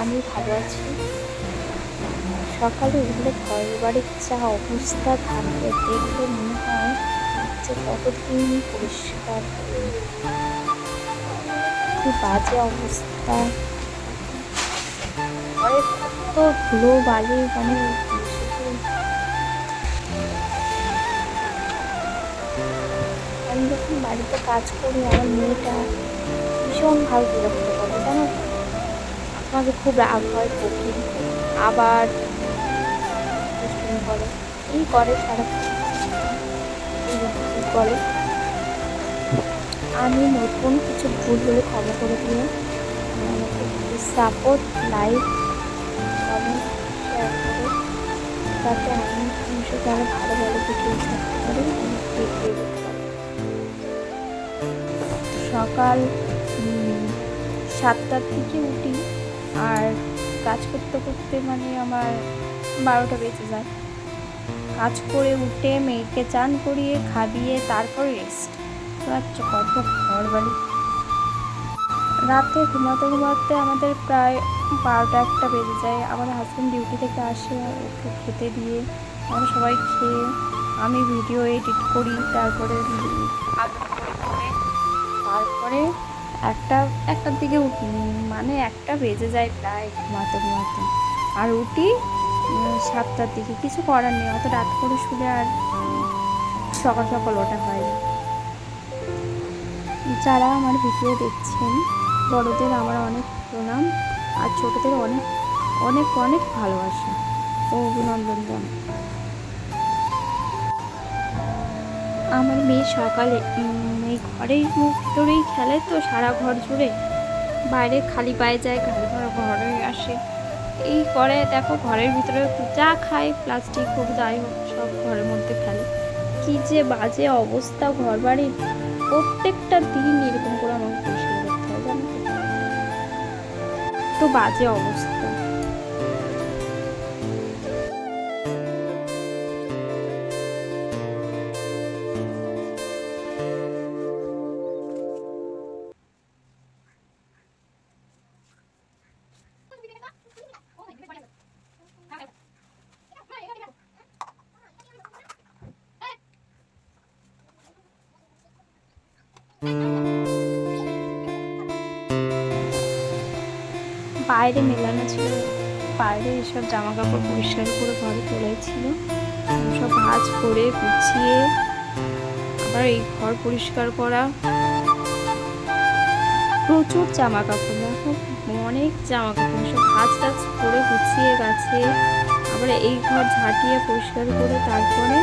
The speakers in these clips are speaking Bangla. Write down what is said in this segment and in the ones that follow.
আমি ভালো আছি। সকালে উঠলে ঘর বাড়ির যা অবস্থা থাকলে দেখলে মনে হয় যে কতদিন পরিষ্কার। কি বাজে অবস্থা। কত ধুলো, বালি মানে আমি যখন বাড়িতে কাজ করি, আমার মেয়েটা ভীষণ ভালো বিরক্ত করে জানো তো? আমাকে খুব রাগ হয় বকি আবার করে। এই করে সারা করে। আমি নতুন কিছু ভুল হলে ক্ষমা করে দিও। সাপোর্ট লাইক কমেন্ট শেয়ার যাতে আমি ভবিষ্যতে আরও ভালো ভালো সকাল সাতটার থেকে উঠি। আর কাজ করতে করতে মানে আমার বারোটা বেজে যায়। কাজ করে উঠে মেয়েকে চান করিয়ে খাবিয়ে তারপর রেস্ট আচ্ছা কত ঘর বাড়ি। রাতে ঘুমাতে ঘুমাতে আমাদের প্রায় বারোটা একটা বেজে যায়। আমার হাজব্যান্ড ডিউটি থেকে আসে ওকে খেতে দিয়ে। আমরা সবাই খেয়ে আমি ভিডিও এডিট করি, তারপরে একটা, একটার দিকে মানে একটা বেজে যায় প্রায় ঘুমাতে ঘুমাতে। আর উঠি সাতটার দিকে, কিছু করার নেই, অত রাত করে শুলে আর সকাল সকাল ওটা হয় না। যারা আমার ভিডিও দেখছেন, বড়দের আমার অনেক প্রণাম, আর ছোটদের অনেক অনেক অনেক ভালোবাসা ও অভিনন্দন জানাই। আমার মেয়ে সকালে এই ঘরেই ভিতরেই খেলে তো, সারা ঘর জুড়ে। বাইরে খালি পায়ে যায় ঘরে ঘরে ঘরে আসে। এই করে, দেখো ঘরের ভিতরে যা খায়, প্লাস্টিক হোক, যাই হোক, সব ঘরের মধ্যে ফেলে। কি যে বাজে অবস্থা ঘর বাড়ির প্রত্যেকটা দিন এরকম করে আমাকে পরিষ্কার করতে হয়, জানো? তো বাজে অবস্থা। বাইরে মেলানো ছিল। বাইরে এসব জামা কাপড় পরিষ্কার করে ঘরে তোলাই ছিল সব ভাঁজ করে গুছিয়ে আবার এই ঘর পরিষ্কার করা। প্রচুর জামা কাপড় দেখো, অনেক জামা কাপড় সব ভাঁজ টাজ করে গুছিয়ে গেছে, আবার এই ঘর ঝাঁটিয়ে পরিষ্কার করে তারপরে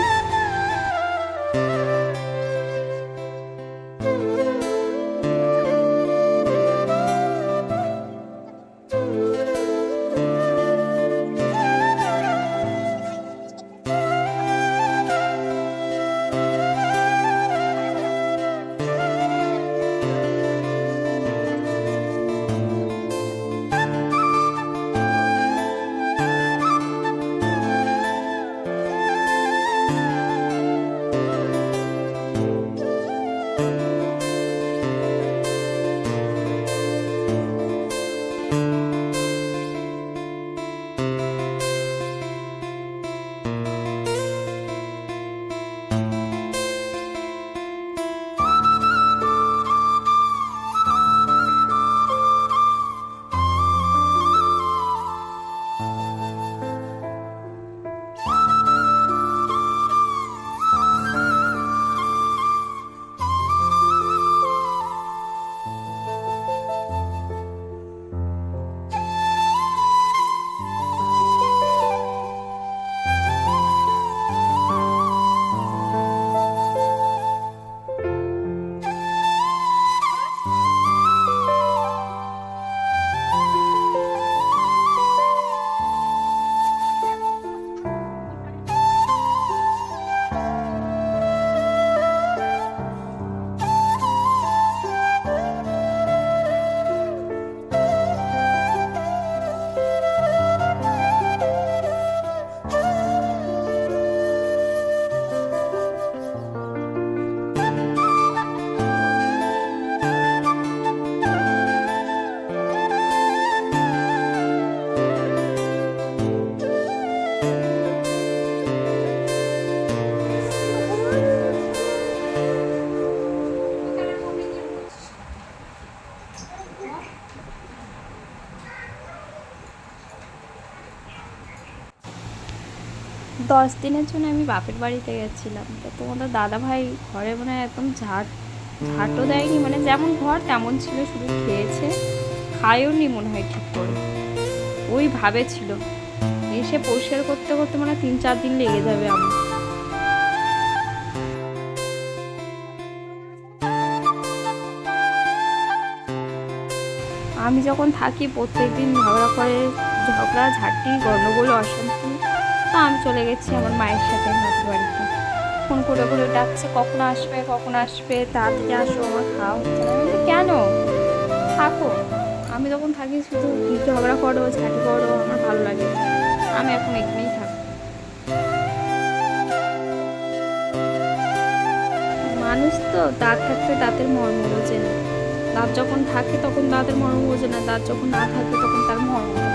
দশ দিনের জন্য আমি বাপের বাড়িতে গেছিলাম। তো তোমাদের দাদা ভাই ঘরে মানে একদম ঝাড় ঝাঁটও দেয়নি। মানে যেমন ঘর তেমন ছিল শুধু খেয়েছে। খায়ও নি মনে হয় ঠিক করে। ওই ভাবে ছিল। এসে পরিষ্কার করতে করতে মানে তিন চার দিন লেগে যাবে আমার। আমি যখন থাকি প্রত্যেক দিন ঝগড়া করে ঝগড়া ঝাঁটি গণ্ডগোল অশান্তি তা আমি চলে গেছি আমার মায়ের সাথে মাটির বাড়িতে। ফোন করে করে ডাকছে, কখন আসবে কখন আসবে? তাড়াতাড়ি আসো, আমার খাওয়া হচ্ছে কেন? থাকো। আমি তখন থাকি শুধু ঝগড়া করো, ঝাঁটি করো, আমার ভালো লাগে। আমি এখন এখানেই থাকি। মানুষ তো দাঁত থাকতে দাঁতের মর্ম বোঝে না। দাঁত যখন থাকে তখন দাঁতের মর্ম বোঝে না, দাঁত যখন না থাকে তখন তার মর্ম